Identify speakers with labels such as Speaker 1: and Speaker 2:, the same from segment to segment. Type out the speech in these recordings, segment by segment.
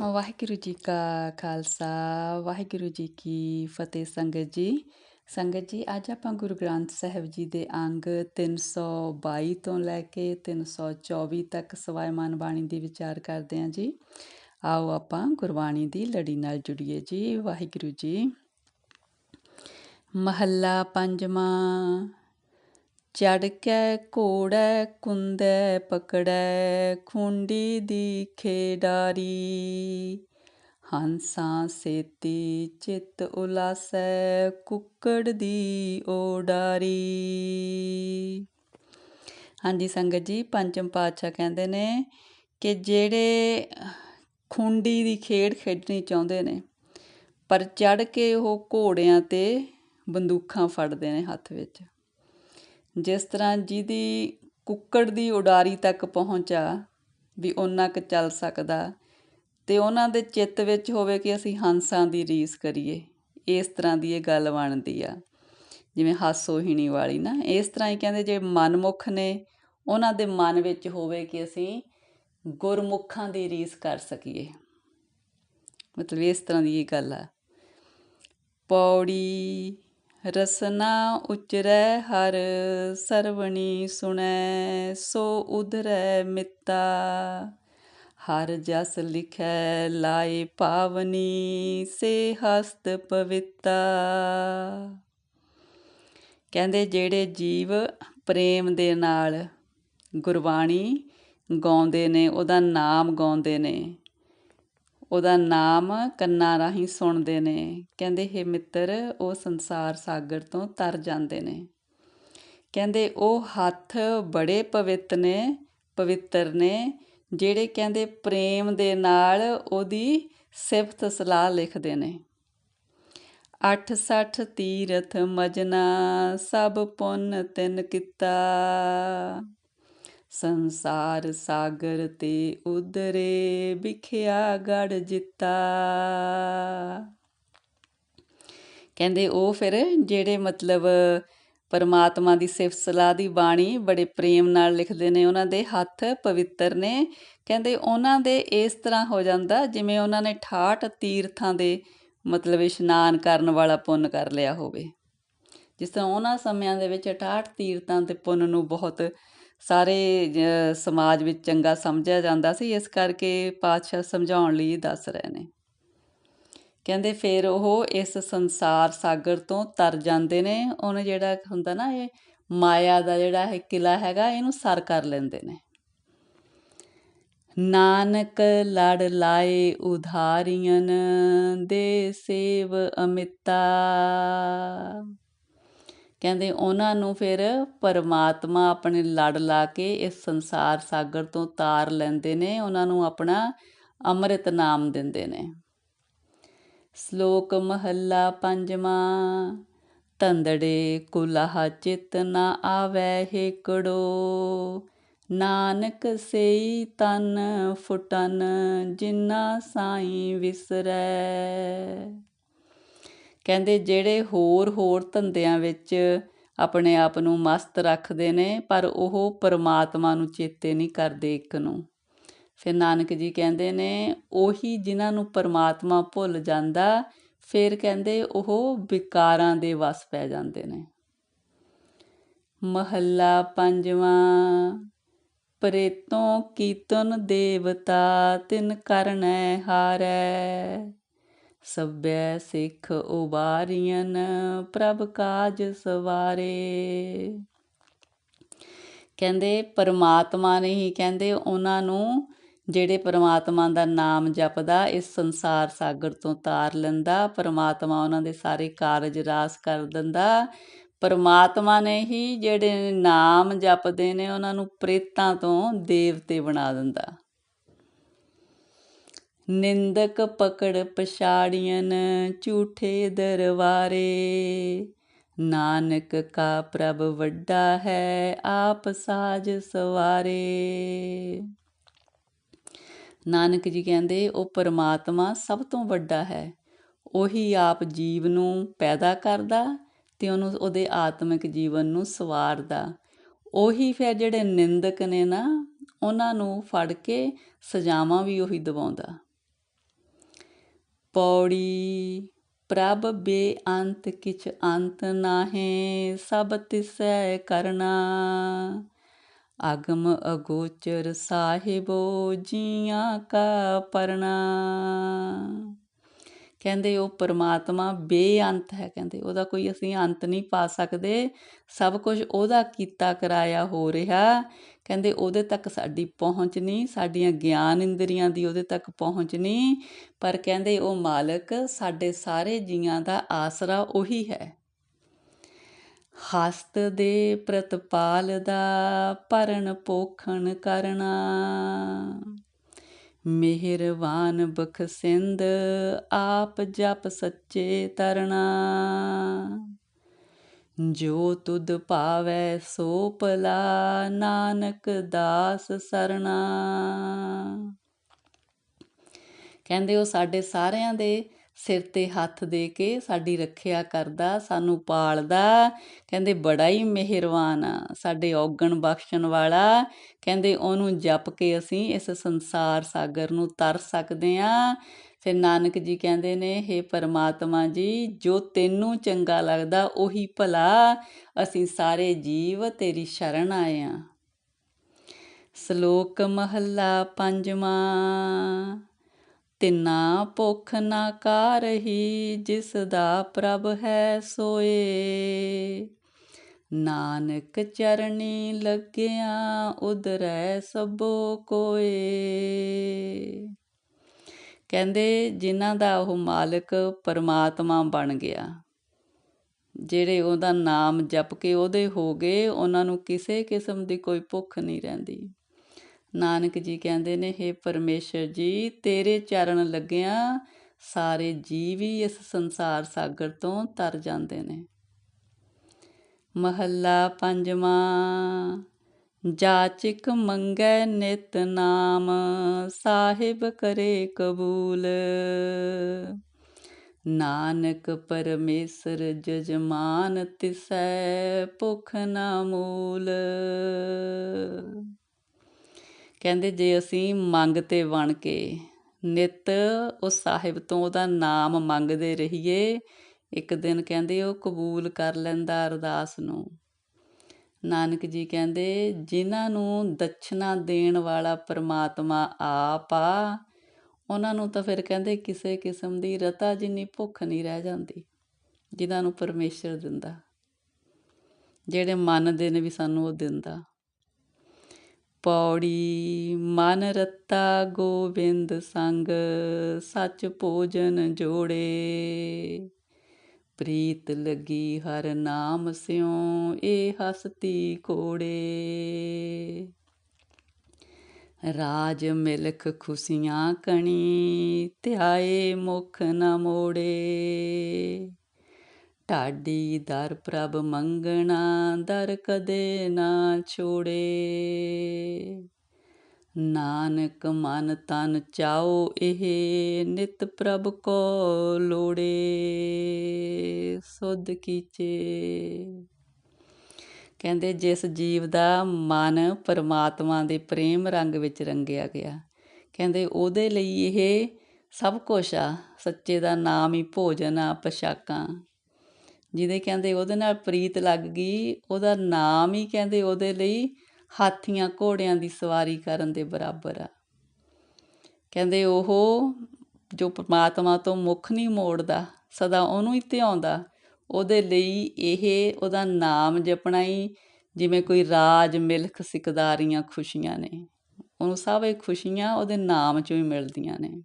Speaker 1: ਵਾਹਿਗੁਰੂ ਜੀ ਕਾ ਖਾਲਸਾ, ਵਾਹਿਗੁਰੂ ਜੀ ਕੀ ਫਤਿਹ ਸੰਗਤ ਜੀ। ਸੰਗਤ ਜੀ, ਅੱਜ ਆਪਾਂ ਗੁਰੂ ਗ੍ਰੰਥ ਸਾਹਿਬ ਜੀ ਦੇ ਅੰਗ 322 ਤੋਂ ਲੈ ਕੇ 324 ਤੱਕ ਸਵਾਇਮਾਨ ਬਾਣੀ ਦੀ ਵਿਚਾਰ ਕਰਦੇ ਹਾਂ ਜੀ। ਆਓ ਆਪਾਂ ਗੁਰਬਾਣੀ ਦੀ ਲੜੀ ਨਾਲ ਜੁੜੀਏ ਜੀ, ਵਾਹਿਗੁਰੂ ਜੀ। ਮਹੱਲਾ ਪੰਜਵਾਂ ਚੜਕੈ, ਘੋੜੈ, ਕੁੰਦੈ, ਪਕੜੈ, ਖੁੰਡੀ ਦੀ ਖੇਡਾਰੀ। ਹੰਸਾਂ ਸੇਤੀ, ਚਿਤ ਉਲਾਸੈ, ਕੁੱਕੜ ਦੀ ਓਡਾਰੀ। ਹਾਂਜੀ, ਸੰਗਤ ਜੀ, ਪੰਚਮ ਪਾਤਸ਼ਾਹ ਕਹਿੰਦੇ ਨੇ ਕਿ ਜਿਹੜੇ ਖੁੰਡੀ ਦੀ ਖੇਡ ਖੇਡਣੀ ਚਾਹੁੰਦੇ ਨੇ, ਪਰ ਚੜ ਕੇ ਉਹ ਘੋੜਿਆਂ ਤੇ ਬੰਦੂਕਾਂ ਫੜਦੇ ਨੇ ਹੱਥ ਵਿੱਚ। ਜਿਸ ਤਰ੍ਹਾਂ ਜਿਹਦੀ ਕੁੱਕੜ ਦੀ ਉਡਾਰੀ ਤੱਕ ਪਹੁੰਚ ਆ ਵੀ ਓਨਾ ਕੁ ਚੱਲ ਸਕਦਾ ਅਤੇ ਉਹਨਾਂ ਦੇ ਚਿੱਤ ਵਿੱਚ ਹੋਵੇ ਕਿ ਅਸੀਂ ਹੰਸਾਂ ਦੀ ਰੀਸ ਕਰੀਏ, ਇਸ ਤਰ੍ਹਾਂ ਦੀ ਇਹ ਗੱਲ ਬਣਦੀ ਆ। ਜਿਵੇਂ ਹਾਸੋਹੀਣੀ ਵਾਲੀ ਨਾ, ਇਸ ਤਰ੍ਹਾਂ ਹੀ ਕਹਿੰਦੇ ਜੇ ਮਨਮੁਖ ਨੇ ਉਹਨਾਂ ਦੇ ਮਨ ਵਿੱਚ ਹੋਵੇ ਕਿ ਅਸੀਂ ਗੁਰਮੁਖਾਂ ਦੀ ਰੀਸ ਕਰ ਸਕੀਏ। ਮਤਲਬ ਇਸ ਤਰ੍ਹਾਂ ਦੀ ਇਹ ਗੱਲ ਆ। ਪੌੜੀ ਰਸਨਾ ਉਚਰੈ ਹਰ ਸਰਵਣੀ ਸੁਣੈ, ਸੋ ਉਧਰੈ ਮਿੱਤਾ। ਹਰ ਜਸ ਲਿਖੈ ਲਾਏ ਪਾਵਨੀ, ਸੇ ਹਸਤ ਪਵਿੱਤਾ। ਕਹਿੰਦੇ ਜਿਹੜੇ ਜੀਵ ਪ੍ਰੇਮ ਦੇ ਨਾਲ ਗੁਰਬਾਣੀ ਗਾਉਂਦੇ ਨੇ, ਉਹਦਾ ਨਾਮ ਗਾਉਂਦੇ ਨੇ। ਉਹਦਾ ਨਾਮ ਕੰਨਾਂ ਰਾਹੀਂ ਸੁਣਦੇ ਨੇ। ਕਹਿੰਦੇ, ਹੈ ਮਿੱਤਰ, ਉਹ ਸੰਸਾਰ ਸਾਗਰ ਤੋਂ ਤਰ ਜਾਂਦੇ ਨੇ। ਕਹਿੰਦੇ, ਉਹ ਹੱਥ ਬੜੇ ਪਵਿੱਤ ਨੇ, ਪਵਿੱਤਰ ਨੇ, ਜਿਹੜੇ ਕਹਿੰਦੇ ਪ੍ਰੇਮ ਦੇ ਨਾਲ ਉਹਦੀ ਸਿਫਤ ਸਲਾਹ ਲਿਖਦੇ ਨੇ। 86 ਤੀਰਥ ਮਜਨਾ, ਸਭ ਪੁੰਨ ਤਿੰਨ ਕੀਤਾ। ਸੰਸਾਰ ਸਾਗਰ ਤੇ ਉਦਰੇ ਵਿਖਿਆ ਗੜ ਜਿੱਤਾ। ਕਹਿੰਦੇ ਉਹ ਫਿਰ ਜਿਹੜੇ ਮਤਲਬ ਪਰਮਾਤਮਾ ਦੀ ਸਿਫਤ ਸਲਾਹ ਦੀ ਬਾਣੀ ਬੜੇ ਪ੍ਰੇਮ ਨਾਲ ਲਿਖਦੇ ਨੇ, ਉਹਨਾਂ ਦੇ ਹੱਥ ਪਵਿੱਤਰ ਨੇ। ਕਹਿੰਦੇ ਉਹਨਾਂ ਦੇ ਇਸ ਤਰ੍ਹਾਂ ਹੋ ਜਾਂਦਾ ਜਿਵੇਂ ਉਹਨਾਂ ਨੇ 68 ਤੀਰਥਾਂ ਦੇ ਮਤਲਬ ਇਸ਼ਨਾਨ ਕਰਨ ਵਾਲਾ ਪੁੰਨ ਕਰ ਲਿਆ ਹੋਵੇ। ਜਿਸ ਤਰ੍ਹਾਂ ਉਹਨਾਂ ਸਮਿਆਂ ਦੇ ਵਿੱਚ 68 ਤੀਰਥਾਂ ਤੇ ਪੁੰਨ ਨੂੰ ਬਹੁਤ ਸਾਰੇ ਸਮਾਜ ਵਿੱਚ ਚੰਗਾ ਸਮਝਿਆ ਜਾਂਦਾ ਸੀ, ਇਸ ਕਰਕੇ ਪਾਤਸ਼ਾਹ ਸਮਝਾਉਣ ਲਈ ਦੱਸ ਰਹੇ ਨੇ। ਕਹਿੰਦੇ ਫਿਰ ਉਹ ਇਸ ਸੰਸਾਰ ਸਾਗਰ ਤੋਂ ਤਰ ਜਾਂਦੇ ਨੇ, ਉਹਨੇ ਜਿਹੜਾ ਹੁੰਦਾ ਨਾ ਇਹ ਮਾਇਆ ਦਾ ਜਿਹੜਾ ਇਹ ਕਿਲਾ ਹੈਗਾ, ਇਹਨੂੰ ਸਰ ਕਰ ਲੈਂਦੇ ਨੇ। ਨਾਨਕ ਲੜ ਲਾਏ ਉਧਾਰੀਆਂ ਦੇ ਸੇਵ ਅਮਿਤਾ। ਕਹਿੰਦੇ ਉਹਨਾਂ ਨੂੰ ਫਿਰ ਪਰਮਾਤਮਾ ਆਪਣੇ ਲੜ ਲਾ ਕੇ ਇਸ ਸੰਸਾਰ ਸਾਗਰ ਤੋਂ ਤਾਰ ਲੈਂਦੇ ਨੇ, ਉਹਨਾਂ ਨੂੰ ਆਪਣਾ ਅੰਮ੍ਰਿਤ ਨਾਮ ਦਿੰਦੇ ਨੇ। ਸ਼ਲੋਕ ਮਹੱਲਾ ਪੰਜਵਾਂ, ਤੰਦੜੇ ਕੁਲਹ ਚਿਤ ਨਾ ਆਵੈ ਹੇਕੜੋ, ਨਾਨਕ ਸਈ ਤਨ ਫੁਟਨ ਜਿਨਾ ਸਾਈ ਵਿਸਰੈ। ਕਹਿੰਦੇ ਜਿਹੜੇ ਹੋਰ ਹੋਰ ਧੰਦਿਆਂ ਵਿੱਚ ਆਪਣੇ ਆਪ ਨੂੰ ਮਸਤ ਰੱਖਦੇ ਨੇ, ਪਰ ਉਹ ਪਰਮਾਤਮਾ ਨੂੰ ਚੇਤੇ ਨਹੀਂ ਕਰਦੇ ਇੱਕ ਨੂੰ। ਫਿਰ ਨਾਨਕ ਜੀ ਕਹਿੰਦੇ ਨੇ, ਉਹੀ ਜਿਨ੍ਹਾਂ ਨੂੰ ਪਰਮਾਤਮਾ ਭੁੱਲ ਜਾਂਦਾ, ਫਿਰ ਕਹਿੰਦੇ ਉਹ ਵਿਕਾਰਾਂ ਦੇ ਵਸ ਪੈ ਜਾਂਦੇ ਨੇ। ਮਹੱਲਾ ਪੰਜਵਾਂ, ਪ੍ਰੇਤੋਂ ਕੀਤਨ ਦੇਵਤਾ ਤਿਨ ਕਰਨੈ ਹਾਰੈ। ਸਭੈ ਸਿੱਖ ਉਬਾਰੀਆਂ ਪ੍ਰਭ ਕਾਜ ਸਵਾਰੇ। ਕਹਿੰਦੇ, ਪਰਮਾਤਮਾ ਨੇ ਹੀ ਕਹਿੰਦੇ, ਉਹਨਾਂ ਨੂੰ ਜਿਹੜੇ ਪਰਮਾਤਮਾ ਦਾ ਨਾਮ ਜਪਦਾ, ਇਸ ਸੰਸਾਰ ਸਾਗਰ ਤੋਂ ਤਾਰ ਲੈਂਦਾ, ਪਰਮਾਤਮਾ ਉਹਨਾਂ ਦੇ ਸਾਰੇ ਕਾਰਜ ਰਾਸ ਕਰ ਦਿੰਦਾ। ਪਰਮਾਤਮਾ ਨੇ ਹੀ ਜਿਹੜੇ ਨਾਮ ਜਪਦੇ ਨੇ, ਉਹਨਾਂ ਨੂੰ ਪ੍ਰੇਤਾਂ ਤੋਂ ਦੇਵਤੇ ਬਣਾ ਦਿੰਦਾ। ਨਿੰਦਕ ਪਕੜ ਪਛਾੜੀਆਂ ਝੂਠੇ ਦਰਵਾਰੇ ਨਾਨਕ ਕਾ ਪ੍ਰਭ ਵੱਡਾ ਹੈ, ਆਪ ਸਾਜ ਸਵਾਰੇ। ਨਾਨਕ ਜੀ ਕਹਿੰਦੇ, ਉਹ ਪਰਮਾਤਮਾ ਸਭ ਤੋਂ ਵੱਡਾ ਹੈ। ਉਹੀ ਆਪ ਜੀਵ ਨੂੰ ਪੈਦਾ ਕਰਦਾ ਤੇ ਉਹਨੂੰ, ਉਹਦੇ ਆਤਮਿਕ ਜੀਵਨ ਨੂੰ ਸਵਾਰਦਾ। ਉਹੀ ਫਿਰ ਜਿਹੜੇ ਨਿੰਦਕ ਨੇ ਨਾ, ਉਹਨਾਂ ਨੂੰ ਫੜ ਕੇ ਸਜ਼ਾਵਾਂ ਵੀ ਉਹੀ ਦਿਵਾਉਂਦਾ। ਪੌੜੀ ਪ੍ਰਭ ਬੇਅੰਤ ਕਿਛ ਅੰਤ ਨਾਹੀਂ, ਸਭ ਤਿਸੈ ਕਰਨਾ। ਅਗਮ ਅਗੋਚਰ ਸਾਹਿਬੋ, ਜੀਆਂ ਕਾ ਪਰਣਾ। ਕਹਿੰਦੇ ਉਹ ਪਰਮਾਤਮਾ ਬੇਅੰਤ ਹੈ, ਕਹਿੰਦੇ ਉਹਦਾ ਕੋਈ ਅਸੀਂ ਅੰਤ ਨਹੀਂ ਪਾ ਸਕਦੇ। ਸਭ ਕੁਝ ਉਹਦਾ ਕੀਤਾ ਕਰਾਇਆ ਹੋ ਰਿਹਾ। ਕਹਿੰਦੇ ਉਹਦੇ ਤੱਕ ਸਾਡੀ ਪਹੁੰਚ ਨਹੀਂ ਸਾਡੀਆਂ ਗਿਆਨ ਇੰਦਰੀਆਂ ਦੀ ਉਹਦੇ ਤੱਕ ਪਹੁੰਚ ਨਹੀਂ ਪਰ ਕਹਿੰਦੇ ਉਹ ਮਾਲਕ ਸਾਡੇ ਸਾਰੇ ਜੀਆਂ ਦਾ ਆਸਰਾ ਉਹੀ ਹੈ। ਹਸਤ ਦੇ ਪ੍ਰਤਪਾਲ ਦਾ ਭਰਨ ਪੋਖਣ ਕਰਨਾ। ਮਿਹਰਬਾਨ ਬਖਸਿੰਦ ਆਪ ਜਪ ਸੱਚੇ ਤਰਣਾ ਜੋ ਤੁਧ ਭਾਵੈ ਸੋ ਭਲਾ, ਨਾਨਕ ਦਾਸ ਸਰਣਾ। ਕਹਿੰਦੇ ਉਹ ਸਾਡੇ ਸਾਰਿਆਂ ਦੇ ਸਿਰ ਤੇ ਹੱਥ ਦੇ ਕੇ ਸਾਡੀ ਰੱਖਿਆ ਕਰਦਾ, ਸਾਨੂੰ ਪਾਲਦਾ। ਕਹਿੰਦੇ ਬੜਾ ਹੀ ਮਿਹਰਵਾਨ ਆ, ਸਾਡੇ ਔਗਣ ਬਖਸ਼ਣ ਵਾਲਾ। ਕਹਿੰਦੇ ਉਹਨੂੰ ਜਪ ਕੇ ਅਸੀਂ ਇਸ ਸੰਸਾਰ ਸਾਗਰ ਨੂੰ ਤਰ ਸਕਦੇ ਆ। ਫਿਰ ਨਾਨਕ ਜੀ ਕਹਿੰਦੇ ਨੇ हे ਪਰਮਾਤਮਾ ਜੀ, ਜੋ ਤੈਨੂੰ ਚੰਗਾ ਲੱਗਦਾ, ਉਹੀ ਭਲਾ, ਅਸੀਂ ਸਾਰੇ ਜੀਵ ਤੇਰੀ ਸ਼ਰਨ ਆਏ ਆ। ਸ਼ਲੋਕ ਮਹੱਲਾ ਪੰਜਵਾਂ, ਤਿਨਾ ਭੁਖ ਨਾ ਕਾਰਹੀ ਜਿਸ ਦਾ ਪ੍ਰਭ ਹੈ ਸੋਏ। ਨਾਨਕ ਚਰਣੀ ਲੱਗਿਆ ਉਦਰੈ ਸਭੋ ਕੋਏ। ਕਹਿੰਦੇ ਜਿਨ੍ਹਾਂ ਦਾ ਉਹ ਮਾਲਕ ਪਰਮਾਤਮਾ ਬਣ ਗਿਆ। ਜਿਹੜੇ ਉਹਦਾ ਨਾਮ ਜਪ ਕੇ ਉਹਦੇ ਹੋ ਗਏ, ਉਹਨਾਂ ਨੂੰ ਕਿਸੇ ਕਿਸਮ ਦੀ ਕੋਈ ਭੁੱਖ ਨਹੀਂ ਰਹਿੰਦੀ। ਨਾਨਕ ਜੀ ਕਹਿੰਦੇ ਨੇ हे ਪਰਮੇਸ਼ਰ ਜੀ, ਤੇਰੇ ਚਰਨ ਲੱਗਿਆ ਸਾਰੇ ਜੀਵ ਹੀ ਇਸ ਸੰਸਾਰ ਸਾਗਰ ਤੋਂ ਤਰ ਜਾਂਦੇ ਨੇ। ਮਹੱਲਾ ਪੰਜਵਾਂ ਜਾਚਕ ਮੰਗੈ ਨਿਤ ਨਾਮ, ਸਾਹਿਬ ਕਰੇ ਕਬੂਲ। ਨਾਨਕ ਪਰਮੇਸ਼ਰ ਜਜਮਾਨ ਤਿਸੈ ਭੁਖ ਨਾ ਮੂਲ। ਕਹਿੰਦੇ ਜੇ ਅਸੀਂ ਮੰਗ ਤੇ ਬਣ ਕੇ ਨਿਤ ਉਹ ਸਾਹਿਬ ਤੋਂ ਉਹਦਾ ਨਾਮ ਮੰਗਦੇ ਰਹੀਏ, ਇੱਕ ਦਿਨ ਕਹਿੰਦੇ ਉਹ ਕਬੂਲ ਕਰ ਲੈਂਦਾ ਅਰਦਾਸ ਨੂੰ। ਨਾਨਕ ਜੀ ਕਹਿੰਦੇ, ਜਿਨ੍ਹਾਂ ਨੂੰ ਦਛਨਾ ਦੇਣ ਵਾਲਾ ਪਰਮਾਤਮਾ ਆਪ ਆ, ਉਹਨਾਂ ਨੂੰ ਤਾਂ ਫਿਰ ਕਹਿੰਦੇ ਕਿਸੇ ਕਿਸਮ ਦੀ ਰਤਾ ਜਿੰਨੀ ਭੁੱਖ ਨਹੀਂ ਰਹਿ ਜਾਂਦੀ, ਜਿਨ੍ਹਾਂ ਨੂੰ ਪਰਮੇਸ਼ਰ ਦਿੰਦਾ, ਜਿਹੜੇ ਮੰਨਦੇ ਨੇ ਵੀ ਸਾਨੂੰ ਉਹ ਦਿੰਦਾ। ਪੌੜੀ, ਮਨ ਰਤਾ ਗੋਬਿੰਦ ਸੰਗ, ਸੱਚ ਭੋਜਨ ਜੋੜੇ। ਪ੍ਰੀਤ ਲਗੀ ਹਰ ਨਾਮ ਸਿਉ ਇਹ ਹਸਤੀ ਕੋੜੇ ਰਾਜ ਮਿਲਖ ਖੁਸ਼ੀਆਂ ਕਣੀ, ਧਿਆਏ ਮੁਖ ਨ ਮੋੜੇ। ਢਾਡੀ ਦਰ ਪ੍ਰਭ ਮੰਗਣਾ, ਦਰ ਕਦੇ ਨਾ ਛੋੜੇ। ਨਾਨਕ ਮਨ ਤਨ ਚਾਓ, ਇਹ ਨਿਤ ਪ੍ਰਭ ਕੋ ਲੋੜੇ। ਸੁਧ ਕੀਚੇ। ਕਹਿੰਦੇ, ਜਿਸ ਜੀਵ ਦਾ ਮਨ ਪਰਮਾਤਮਾ ਦੇ ਪ੍ਰੇਮ ਰੰਗ ਵਿੱਚ ਰੰਗਿਆ ਗਿਆ, ਕਹਿੰਦੇ, ਉਹਦੇ ਲਈ ਇਹ ਸਭ ਕੁਝ ਆ, ਸੱਚੇ ਦਾ ਨਾਮ ਹੀ ਭੋਜਨ ਆ, ਪਸ਼ਾਕਾਂ। ਜਿਹਦੇ ਕਹਿੰਦੇ, ਉਹਦੇ ਨਾਲ ਪ੍ਰੀਤ ਲੱਗ ਗਈ, ਉਹਦਾ ਨਾਮ ਹੀ ਕਹਿੰਦੇ, ਉਹਦੇ ਲਈ ਹਾਥੀਆਂ ਘੋੜਿਆਂ ਦੀ ਸਵਾਰੀ ਕਰਨ ਦੇ ਬਰਾਬਰ ਆ। ਕਹਿੰਦੇ ਉਹ ਜੋ ਪਰਮਾਤਮਾ ਤੋਂ ਮੁੱਖ ਨਹੀਂ ਮੋੜਦਾ, ਸਦਾ ਉਹਨੂੰ ਹੀ ਧਿਆਉਂਦਾ, ਉਹਦੇ ਲਈ ਇਹ ਉਹਦਾ ਨਾਮ ਜਪਣਾ ਹੀ ਜਿਵੇਂ ਕੋਈ ਰਾਜ, ਮਿਲਖ, ਸਿਕਦਾਰੀਆਂ ਖੁਸ਼ੀਆਂ ਨੇ। ਉਹਨੂੰ ਸਭ ਇਹ ਖੁਸ਼ੀਆਂ ਉਹਦੇ ਨਾਮ ਚੋਂ ਹੀ ਮਿਲਦੀਆਂ ਨੇ।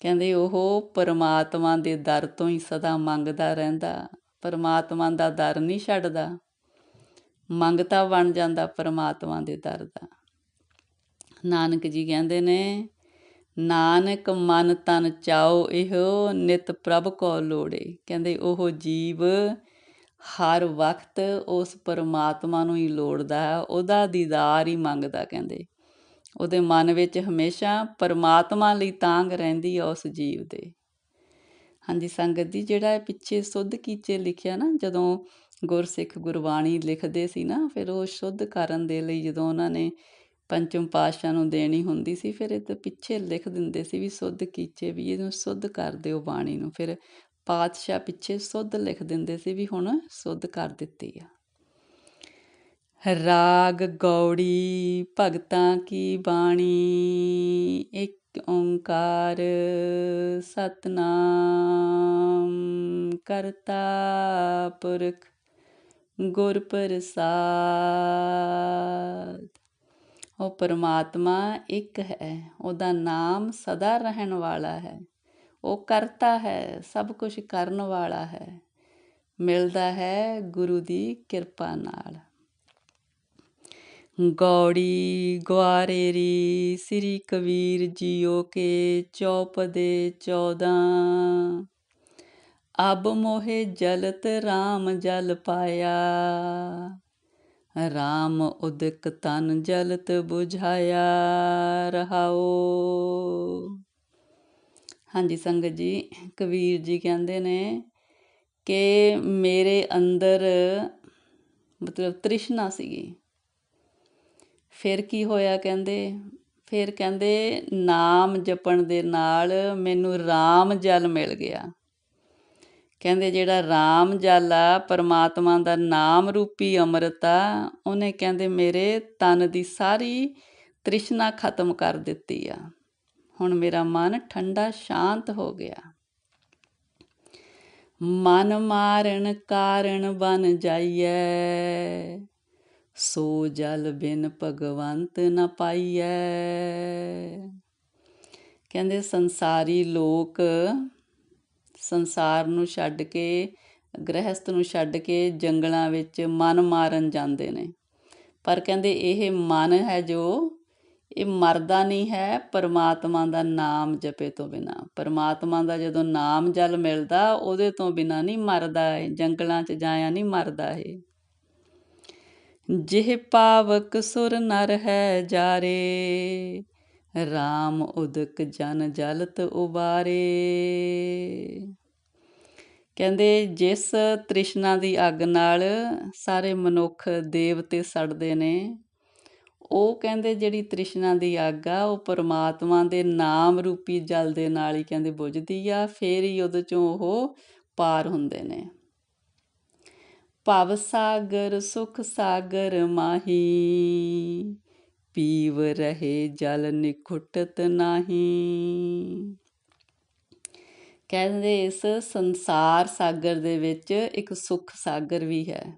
Speaker 1: ਕਹਿੰਦੇ ਉਹ ਪਰਮਾਤਮਾ ਦੇ ਦਰ ਤੋਂ ਹੀ ਸਦਾ ਮੰਗਦਾ ਰਹਿੰਦਾ, ਪਰਮਾਤਮਾ ਦਾ ਦਰ ਨਹੀਂ ਛੱਡਦਾ। ਮੰਗਤਾ ਬਣ ਜਾਂਦਾ ਪਰਮਾਤਮਾ ਦੇ ਦਰ ਦਾ। ਨਾਨਕ ਜੀ ਕਹਿੰਦੇ ਨੇ, ਨਾਨਕ ਮਨ ਤਨ ਚਾਓ ਇਹੋ ਨਿਤ ਪ੍ਰਭ ਕੋ ਲੋੜੇ। ਕਹਿੰਦੇ ਉਹ ਜੀਵ ਹਰ ਵਕਤ ਉਸ ਪਰਮਾਤਮਾ ਨੂੰ ਹੀ ਲੋੜਦਾ ਹੈ, ਉਹਦਾ ਦੀਦਾਰ ਹੀ ਮੰਗਦਾ, ਕਹਿੰਦੇ। ਉਹਦੇ ਮਨ ਵਿੱਚ ਹਮੇਸ਼ਾ ਪਰਮਾਤਮਾ ਲਈ ਤਾਂਗ ਰਹਿੰਦੀ ਹੈ ਉਸ ਜੀਵ ਦੇ। ਹਾਂਜੀ, ਸੰਗਤ ਜੀ, ਜਿਹੜਾ ਪਿੱਛੇ ਸੁੱਧ ਕੀਚੇ ਲਿਖਿਆ ਨਾ, ਜਦੋਂ ਗੁਰਸਿੱਖ ਗੁਰਬਾਣੀ ਲਿਖਦੇ ਸੀ ਨਾ, ਫਿਰ ਉਹ ਸ਼ੁੱਧ ਕਰਨ ਦੇ ਲਈ ਜਦੋਂ ਉਹਨਾਂ ਨੇ ਪੰਚਮ ਪਾਤਸ਼ਾਹ ਨੂੰ ਦੇਣੀ ਹੁੰਦੀ ਸੀ, ਫਿਰ ਇਹ ਤੇ ਪਿੱਛੇ ਲਿਖ ਦਿੰਦੇ ਸੀ ਵੀ ਸੁੱਧ ਕੀਚੇ ਵੀ ਇਹਨੂੰ ਸੁੱਧ ਕਰ ਦਿਓ ਬਾਣੀ ਨੂੰ। ਫਿਰ ਪਾਤਸ਼ਾਹ ਪਿੱਛੇ ਸੁੱਧ ਲਿਖ ਦਿੰਦੇ ਸੀ ਵੀ ਹੁਣ ਸੁੱਧ ਕਰ ਦਿੱਤੀ ਆ। ਰਾਗ ਗੌੜੀ, ਭਗਤਾਂ ਕੀ ਬਾਣੀ, ਇੱਕ ਓੰਕਾਰ ਸਤਨਾਮ ਕਰਤਾ ਪੁਰਖ ਗੁਰ ਪ੍ਰਸਾਦ ਉਹ ਪਰਮਾਤਮਾ ਇੱਕ ਹੈ, ਉਹਦਾ ਨਾਮ ਸਦਾ ਰਹਿਣ ਵਾਲਾ ਹੈ। ਉਹ ਕਰਤਾ ਹੈ, ਸਭ ਕੁਝ ਕਰਨ ਵਾਲਾ ਹੈ। ਮਿਲਦਾ ਹੈ ਗੁਰੂ ਦੀ ਕਿਰਪਾ ਨਾਲ। ਗੌੜੀ ਗਵਾਰੇਰੀ ਸ੍ਰੀ ਕਬੀਰ ਜੀਓ ਕੇ ਚੌਪਦੇ 14 ਅਬ ਮੋਹਿ ਜਲਤ RAM ਜਲ ਪਾਇਆ। RAM ਉਦਕ ਤਨ ਜਲਤ 부ਝਾਇਆ ਰਹਾਓ। ਹਾਂਜੀ ਸੰਗਤ ਜੀ, ਕਬੀਰ ਜੀ ਕਹਿੰਦੇ ਨੇ ਕਿ ਮੇਰੇ ਅੰਦਰ ਮਤਲਬ ਤ੍ਰਿਸ਼ਨਾ ਸੀਗੀ। ਫਿਰ ਕੀ ਹੋਇਆ ਕਹਿੰਦੇ? ਫਿਰ ਕਹਿੰਦੇ, ਨਾਮ ਜਪਣ ਦੇ ਨਾਲ ਮੈਨੂੰ RAM ਜਲ ਮਿਲ ਗਿਆ। ਕਹਿੰਦੇ ਜਿਹੜਾ ਰਾਮ ਜਲ ਆ, ਪਰਮਾਤਮਾ ਦਾ ਨਾਮ ਰੂਪੀ ਅੰਮ੍ਰਿਤ ਆ, ਉਹਨੇ ਕਹਿੰਦੇ ਮੇਰੇ ਤਨ ਦੀ ਸਾਰੀ ਤ੍ਰਿਸ਼ਨਾ ਖਤਮ ਕਰ ਦਿੱਤੀ ਆ। ਹੁਣ ਮੇਰਾ ਮਨ ਠੰਡਾ ਸ਼ਾਂਤ ਹੋ ਗਿਆ। ਮਨ ਮਾਰਨ ਕਾਰਨ ਬਨ ਜਾਈਐ, ਸੋ ਜਲ ਬਿਨ ਭਗਵੰਤ ਨ ਪਾਈਐ। ਕਹਿੰਦੇ ਸੰਸਾਰੀ ਲੋਕ ਸੰਸਾਰ ਨੂੰ ਛੱਡ ਕੇ, ਗ੍ਰਹਿਸਥ ਨੂੰ ਛੱਡ ਕੇ ਜੰਗਲਾਂ ਵਿੱਚ ਮਨ ਮਾਰਨ ਜਾਂਦੇ ਨੇ। ਪਰ ਕਹਿੰਦੇ ਇਹ ਮਨ ਹੈ ਜੋ, ਇਹ ਮਰਦਾ ਨਹੀਂ ਹੈ, ਪਰਮਾਤਮਾ ਦਾ ਨਾਮ ਜਪੇ ਤੋਂ ਬਿਨਾ। ਪਰਮਾਤਮਾ ਦਾ ਜਦੋਂ ਨਾਮ ਜਲ ਮਿਲਦਾ, ਉਹਦੇ ਤੋਂ ਬਿਨਾ ਨਹੀਂ ਮਰਦਾ ਹੈ ਜੰਗਲਾਂ 'ਚ ਜਾਇਆ ਨਹੀਂ ਮਰਦਾ ਹੈ ਜਿਹ ਪਾਵਕ ਸੁਰ ਨਰ ਹੈ ਜਾਰੇ RAM ਉਦਕ ਜਨ ਜਲਤ ਉਬਾਰੇ। ਕਹਿੰਦੇ, ਜਿਸ ਤ੍ਰਿਸ਼ਨਾ ਦੀ ਅੱਗ ਨਾਲ ਸਾਰੇ ਮਨੁੱਖ ਦੇਵਤੇ ਸੜਦੇ ਨੇ, ਉਹ ਕਹਿੰਦੇ ਜਿਹੜੀ ਤ੍ਰਿਸ਼ਨਾ ਦੀ ਅੱਗ ਆ, ਉਹ ਪਰਮਾਤਮਾ ਦੇ ਨਾਮ ਰੂਪੀ ਜਲ ਦੇ ਨਾਲ ਹੀ ਕਹਿੰਦੇ ਬੁਝਦੀ ਆ, ਫੇਰ ਹੀ ਉਹਦੇ ਚੋਂ ਉਹ ਪਾਰ ਹੁੰਦੇ ਨੇ। ਭਵ ਸਾਗਰ ਸੁਖ ਸਾਗਰ ਮਾਹੀ। ਪੀਵ ਰਹੇ ਜਲ ਨਿਖੁਟਤ ਨਹੀਂ। ਕਹਿੰਦੇ ਇਸ ਸੰਸਾਰ ਸਾਗਰ ਦੇ ਵਿੱਚ ਇੱਕ ਸੁਖ ਸਾਗਰ ਵੀ ਹੈ।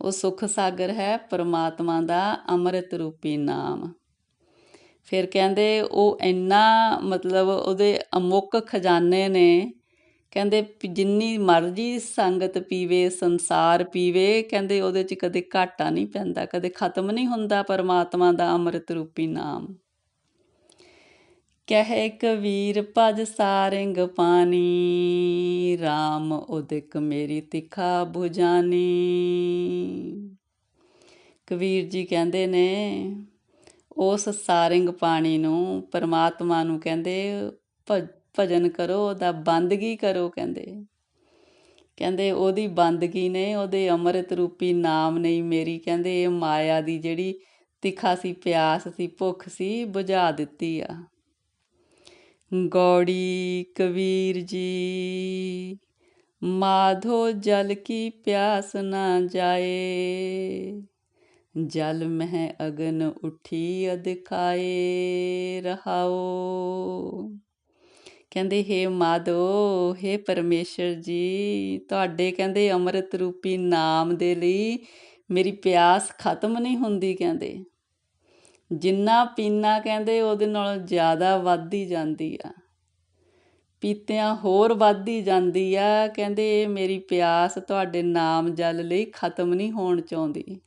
Speaker 1: ਉਹ ਸੁਖ ਸਾਗਰ ਹੈ ਪਰਮਾਤਮਾ ਦਾ ਅੰਮ੍ਰਿਤ ਰੂਪੀ ਨਾਮ। ਫਿਰ ਕਹਿੰਦੇ ਉਹ ਇੰਨਾ ਮਤਲਬ ਉਹਦੇ ਅਮੁੱਕ ਖਜ਼ਾਨੇ ਨੇ ਕਹਿੰਦੇ ਜਿੰਨੀ ਮਰਜ਼ੀ ਸੰਗਤ ਪੀਵੇ, ਸੰਸਾਰ ਪੀਵੇ, ਕਹਿੰਦੇ ਉਹਦੇ 'ਚ ਕਦੇ ਘਾਟਾ ਨਹੀਂ ਪੈਂਦਾ, ਕਦੇ ਖਤਮ ਨਹੀਂ ਹੁੰਦਾ ਪਰਮਾਤਮਾ ਦਾ ਅੰਮ੍ਰਿਤ ਰੂਪੀ ਨਾਮ। ਕਹਿ ਕਬੀਰ ਭਜ ਸਾਰਿੰਗ ਪਾਣੀ RAM ਉਦਿਕ ਮੇਰੀ ਤਿਖਾ 부ਜਾਨੀ ਕਬੀਰ ਜੀ ਕਹਿੰਦੇ ਨੇ, ਉਸ ਸਾਰਿੰਗ ਪਾਣੀ ਨੂੰ ਪਰਮਾਤਮਾ ਨੂੰ ਕਹਿੰਦੇ ਭਜਨ ਕਰੋ, ਉਹਦਾ ਬੰਦਗੀ ਕਰੋ ਕਹਿੰਦੇ। ਕਹਿੰਦੇ ਉਹਦੀ ਬੰਦਗੀ ਨੇ ਉਹਦੇ ਅੰਮ੍ਰਿਤ ਰੂਪੀ ਨਾਮ ਨਹੀਂ ਮੇਰੀ, ਕਹਿੰਦੇ ਇਹ ਮਾਇਆ ਦੀ ਜਿਹੜੀ ਤਿੱਖਾ ਸੀ, ਪਿਆਸ ਸੀ, ਭੁੱਖ ਸੀ, ਬੁਝਾ ਦਿੱਤੀ ਆ। ਗੌੜੀ ਕਬੀਰ ਜੀ, ਮਾਧੋ ਜਲ ਕੀ ਪਿਆਸ ਨਾ ਜਾਏ, ਜਲ ਮਹਿ ਅਗਨ ਉਠੀ ਅਦਿਖਾਏ ਰਹਾਓ। ਕਹਿੰਦੇ, ਹੇ ਮਾਧੋ, ਹੇ ਪਰਮੇਸ਼ਰ ਜੀ, ਤੁਹਾਡੇ ਕਹਿੰਦੇ ਅੰਮ੍ਰਿਤ ਰੂਪੀ ਨਾਮ ਦੇ ਲਈ ਮੇਰੀ ਪਿਆਸ ਖਤਮ ਨਹੀਂ ਹੁੰਦੀ ਕਹਿੰਦੇ। ਜਿੰਨਾ ਪੀਣਾ ਕਹਿੰਦੇ, ਉਹਦੇ ਨਾਲ ਜ਼ਿਆਦਾ ਵੱਧਦੀ ਜਾਂਦੀ ਆ। ਪੀਤਿਆਂ ਹੋਰ ਵੱਧਦੀ ਜਾਂਦੀ ਆ, ਕਹਿੰਦੇ ਮੇਰੀ ਪਿਆਸ ਤੁਹਾਡੇ ਨਾਮ ਜਲ ਲਈ ਖਤਮ ਨਹੀਂ ਹੋਣ ਚਾਹੁੰਦੀ।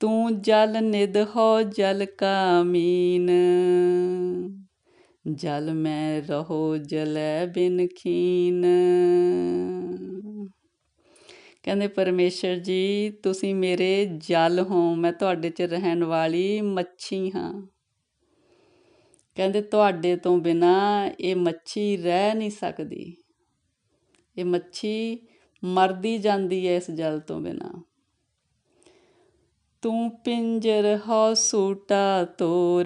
Speaker 1: ਤੂੰ ਜਲ ਨਿਧ ਹੋ ਜਲ ਕਾਮੀਨ। ਜਲ ਮੈਂ ਰਹੋ ਜਲੈ ਬਿਨ ਖੀਨ। ਕਹਿੰਦੇ, ਪਰਮੇਸ਼ਰ ਜੀ, ਤੁਸੀਂ ਮੇਰੇ ਜਲ ਹੋ, ਮੈਂ ਤੁਹਾਡੇ 'ਚ ਰਹਿਣ ਵਾਲੀ ਮੱਛੀ ਹਾਂ। ਕਹਿੰਦੇ, ਤੁਹਾਡੇ ਤੋਂ ਬਿਨਾ ਇਹ ਮੱਛੀ ਰਹਿ ਨਹੀਂ ਸਕਦੀ। ਇਹ ਮੱਛੀ ਮਰਦੀ ਜਾਂਦੀ ਹੈ ਇਸ ਜਲ ਤੋਂ ਬਿਨਾ। ਤੂੰ ਪਿੰਜਰ ਹੋ ਸੂਟਾ ਤੋਰ,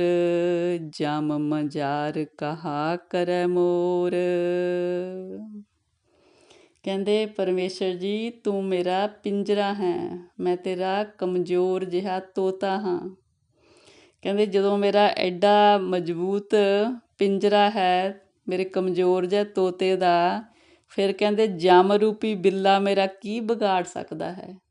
Speaker 1: ਜਮ ਮਜਾਰ ਕਹਾ ਕਰੈ ਮੋਰ। ਕਹਿੰਦੇ, ਪਰਮੇਸ਼ਰ ਜੀ, ਤੂੰ ਮੇਰਾ ਪਿੰਜਰਾ ਹੈ, ਮੈਂ ਤੇਰਾ ਕਮਜ਼ੋਰ ਜਿਹਾ ਤੋਤਾ ਹਾਂ। ਕਹਿੰਦੇ, ਜਦੋਂ ਮੇਰਾ ਐਡਾ ਮਜ਼ਬੂਤ ਪਿੰਜਰਾ ਹੈ, ਮੇਰੇ ਕਮਜ਼ੋਰ ਜਿਹੇ ਤੋਤੇ ਦਾ, ਫਿਰ ਕਹਿੰਦੇ, ਜਮ ਰੂਪੀ ਬਿੱਲਾ ਮੇਰਾ ਕੀ ਵਿਗਾੜ ਸਕਦਾ ਹੈ?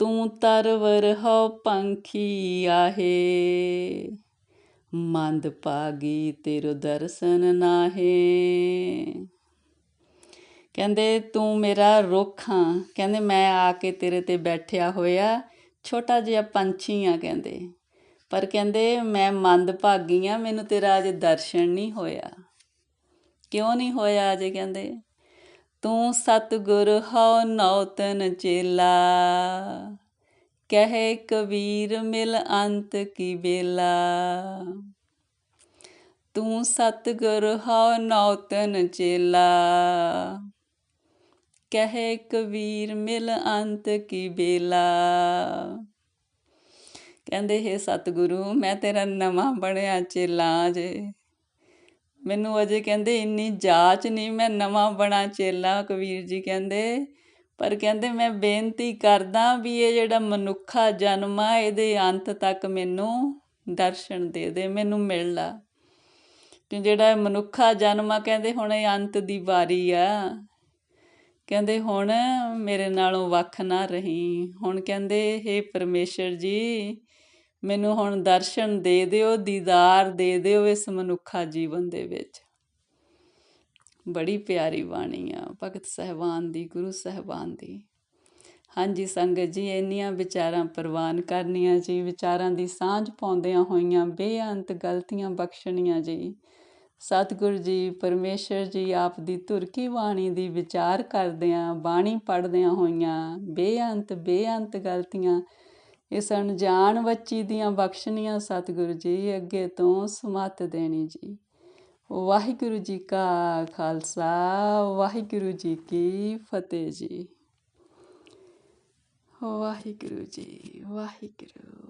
Speaker 1: ਤੂੰ ਤਰਵਰ ਹੋ ਪੰਖੀ ਆਹੇ। ਮੰਦ ਪਾਗੀ ਤੇਰੋ ਦਰਸ਼ਨ ਨਾਹੇ। ਕਹਿੰਦੇ, ਤੂੰ ਮੇਰਾ ਰੁੱਖ ਹਾਂ ਕਹਿੰਦੇ, ਮੈਂ ਆ ਕੇ ਤੇਰੇ ਤੇ ਬੈਠਿਆ ਹੋਇਆ। ਛੋਟਾ ਜਿਹਾ ਪੰਛੀ ਆ, ਕਹਿੰਦੇ। ਪਰ ਕਹਿੰਦੇ, ਮੈਂ ਮੰਦ ਭਾਗੀ ਆ, ਮੈਨੂੰ ਤੇਰਾ ਅਜੇ ਦਰਸ਼ਨ ਨਹੀਂ ਹੋਇਆ। ਕਿਉਂ ਨਹੀਂ ਹੋਇਆ ਅਜੇ? ਕਹਿੰਦੇ। ਤੂੰ ਸਤਗੁਰ ਹਉ ਨੌਤਨ ਚੇਲਾ। ਕਹੇ ਕਬੀਰ ਮਿਲ ਅੰਤ ਕੀ ਬੇਲਾ। ਤੂੰ ਸਤਗੁਰ ਹਉ ਨੌਤਨ ਚੇਲਾ। ਕਹੇ ਕਬੀਰ ਮਿਲ ਅੰਤ ਕੀ ਬੇਲਾ। ਕਹਿੰਦੇ, ਹੈ ਸਤਿਗੁਰੂ, ਮੈਂ ਤੇਰਾ ਨਵਾਂ ਬਣਿਆ ਚੇਲਾ ਜੇ। ਮੈਨੂੰ ਅਜੇ ਕਹਿੰਦੇ ਇੰਨੀ ਜਾਚ ਨਹੀਂ ਮੈਂ ਨਵਾਂ ਬਣਾ ਚੇਲਾ, ਕਬੀਰ ਜੀ ਕਹਿੰਦੇ। ਪਰ ਕਹਿੰਦੇ ਮੈਂ ਬੇਨਤੀ ਕਰਦਾ ਵੀ ਇਹ ਜਿਹੜਾ ਮਨੁੱਖਾ ਜਨਮ ਆ, ਇਹਦੇ ਅੰਤ ਤੱਕ ਮੈਨੂੰ ਦਰਸ਼ਨ ਦੇ ਦੇ, ਮੈਨੂੰ ਮਿਲ ਲਾ। ਕਿ ਜਿਹੜਾ ਮਨੁੱਖਾ ਜਨਮ ਆ, ਕਹਿੰਦੇ ਹੁਣ ਇਹ ਅੰਤ ਦੀ ਵਾਰੀ ਆ। ਕਹਿੰਦੇ ਹੁਣ ਮੇਰੇ ਨਾਲੋਂ ਵੱਖ ਨਾ ਰਹੀ। ਹੁਣ ਕਹਿੰਦੇ हे ਪਰਮੇਸ਼ਰ ਜੀ ਮੈਨੂੰ ਹੁਣ ਦਰਸ਼ਨ ਦੇ ਦਿਓ, ਦੀਦਾਰ ਦੇ ਦਿਓ ਇਸ ਮਨੁੱਖਾ ਜੀਵਨ ਦੇ ਵਿੱਚ। ਬੜੀ ਪਿਆਰੀ ਬਾਣੀ ਆ, ਭਗਤ ਸਹਿਬਾਨ ਦੀ, ਗੁਰੂ ਸਹਿਬਾਨ ਦੀ। ਹਾਂਜੀ ਸੰਗਤ ਜੀ, ਇੰਨੀਆਂ ਵਿਚਾਰਾਂ ਪ੍ਰਵਾਨ ਕਰਨੀਆਂ ਜੀ, ਵਿਚਾਰਾਂ ਦੀ ਸਾਂਝ ਪਾਉਂਦਿਆਂ ਹੋਈਆਂ ਬੇਅੰਤ ਗਲਤੀਆਂ ਬਖਸ਼ਣੀਆਂ ਜੀ। ਸਤਿਗੁਰ ਜੀ, ਪਰਮੇਸ਼ਰ ਜੀ, ਆਪ ਦੀ ਤੁਰਕੀ ਬਾਣੀ ਦੀ ਵਿਚਾਰ ਕਰਦਿਆਂ, ਬਾਣੀ ਪੜਦਿਆਂ ਹੋਈਆਂ ਬੇਅੰਤ ਬੇਅੰਤ ਗਲਤੀਆਂ ਇਸ ਅਣਜਾਣ ਬੱਚੀ ਦੀਆਂ ਬਖਸ਼ਣੀਆਂ ਸਤਿਗੁਰੂ ਜੀ, ਅੱਗੇ ਤੋਂ ਸਮਤ ਦੇਣੀ ਜੀ। ਵਾਹਿਗੁਰੂ ਜੀ ਕਾ ਖਾਲਸਾ, ਵਾਹਿਗੁਰੂ ਜੀ ਕੀ ਫਤਿਹ ਜੀ। ਵਾਹਿਗੁਰੂ ਜੀ, ਵਾਹਿਗੁਰੂ।